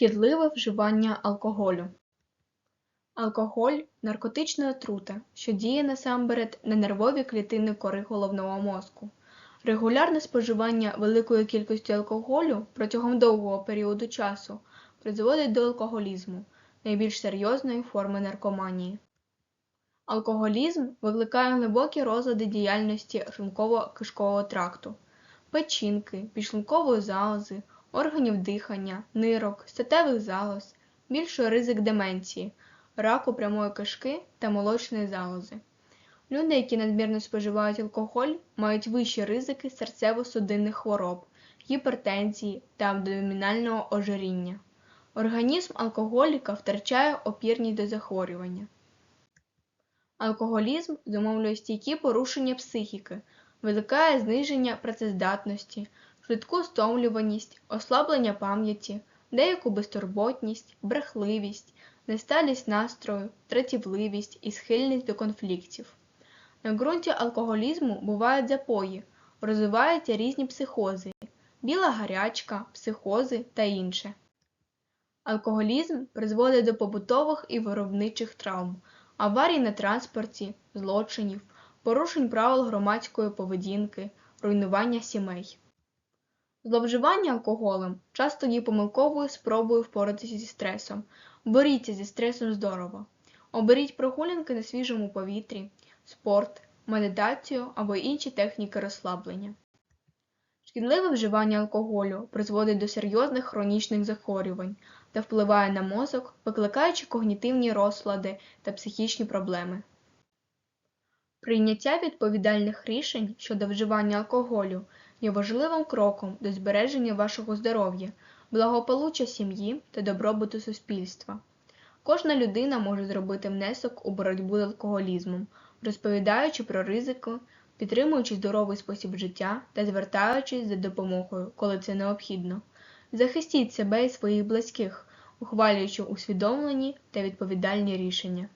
Шкідливе вживання алкоголю. Алкоголь – наркотична отрута, що діє насамперед на нервові клітини кори головного мозку. Регулярне споживання великої кількості алкоголю протягом довгого періоду часу призводить до алкоголізму, найбільш серйозної форми наркоманії. Алкоголізм викликає глибокі розлади діяльності шлунково-кишкового тракту, печінки, підшлункової залози, органів дихання, нирок, статевих залоз, більший ризик деменції, раку прямої кишки та молочної залози. Люди, які надмірно споживають алкоголь, мають вищі ризики серцево-судинних хвороб, гіпертензії та абдомінального ожиріння. Організм алкоголіка втрачає опірність до захворювання. Алкоголізм зумовлює стійкі порушення психіки, викликає зниження працездатності, швидку стомлюваність, ослаблення пам'яті, деяку безтурботність, брехливість, несталість настрою, тратівливість і схильність до конфліктів. На ґрунті алкоголізму бувають запої, розвиваються різні психози, біла гарячка, психози та інше. Алкоголізм призводить до побутових і виробничих травм, аварій на транспорті, злочинів, порушень правил громадської поведінки, руйнування сімей. Зловживання алкоголем часто є помилковою спробою впоратися зі стресом. Боріться зі стресом здорово. Оберіть прогулянки на свіжому повітрі, спорт, медитацію або інші техніки розслаблення. Шкідливе вживання алкоголю призводить до серйозних хронічних захворювань та впливає на мозок, викликаючи когнітивні розлади та психічні проблеми. Прийняття відповідальних рішень щодо вживання алкоголю є важливим кроком до збереження вашого здоров'я, благополуччя сім'ї та добробуту суспільства. Кожна людина може зробити внесок у боротьбу з алкоголізмом, розповідаючи про ризики, підтримуючи здоровий спосіб життя та звертаючись за допомогою, коли це необхідно. Захистіть себе і своїх близьких, ухвалюючи усвідомлені та відповідальні рішення.